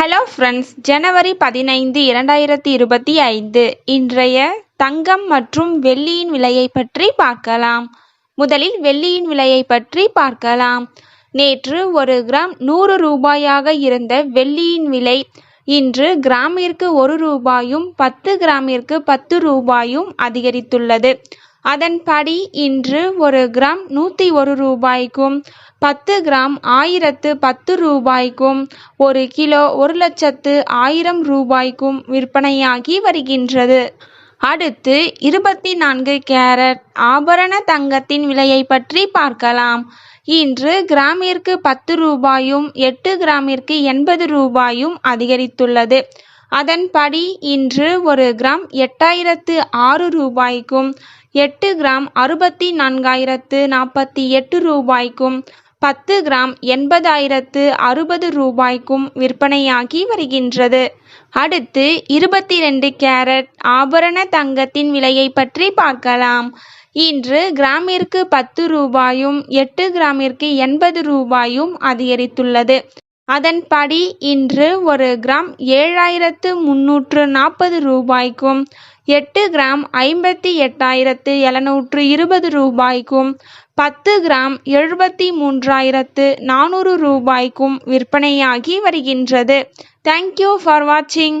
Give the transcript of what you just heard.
Hello friends ஜனவரி பதினைந்து இரண்டாயிரத்தி இருபத்தி ஐந்து. இன்றைய தங்கம் மற்றும் வெள்ளியின் விலையை பற்றி பார்க்கலாம். முதலில் வெள்ளியின் விலையை பற்றி பார்க்கலாம். நேற்று ஒரு கிராம் நூறு ரூபாயாக இருந்த வெள்ளியின் விலை இன்று கிராமிற்கு ஒரு ரூபாயும் பத்து கிராமிற்கு பத்து ரூபாயும் அதிகரித்துள்ளது. அதன்படி இன்று ஒரு கிராம் நூற்றி ஒரு ரூபாய்க்கும் பத்து கிராம் ஆயிரத்து பத்து ரூபாய்க்கும் ஒரு கிலோ ஒரு லட்சத்து ஆயிரம் ரூபாய்க்கும் விற்பனையாகி வருகின்றது. அடுத்து இருபத்தி நான்கு கேரட் ஆபரண தங்கத்தின் விலையை பற்றி பார்க்கலாம். இன்று கிராமிற்கு பத்து ரூபாயும் எட்டு கிராமிற்கு எண்பது ரூபாயும் அதிகரித்துள்ளது. அதன்படி இன்று ஒரு கிராம் எட்டாயிரத்து ஆறு ரூபாய்க்கும் எட்டு கிராம் அறுபத்தி நான்காயிரத்து நாற்பத்தி எட்டு ரூபாய்க்கும் பத்து கிராம் எண்பதாயிரத்து அறுபது ரூபாய்க்கும் விற்பனையாகி வருகின்றது. அடுத்து இருபத்தி ரெண்டு கேரட் ஆபரண தங்கத்தின் விலையை பற்றி பார்க்கலாம். இன்று கிராமிற்கு பத்து ரூபாயும் எட்டு கிராமிற்கு எண்பது ரூபாயும் அதிகரித்துள்ளது. அதன்படி இன்று ஒரு கிராம் ஏழாயிரத்து முன்னூற்று நாற்பது ரூபாய்க்கும் எட்டு கிராம் ஐம்பத்தி எட்டாயிரத்து எழுநூற்று இருபது ரூபாய்க்கும் பத்து கிராம் எழுபத்தி மூன்றாயிரத்து நானூறு ரூபாய்க்கும் விற்பனையாகி வருகின்றது. தேங்க்யூ ஃபார் வாட்சிங்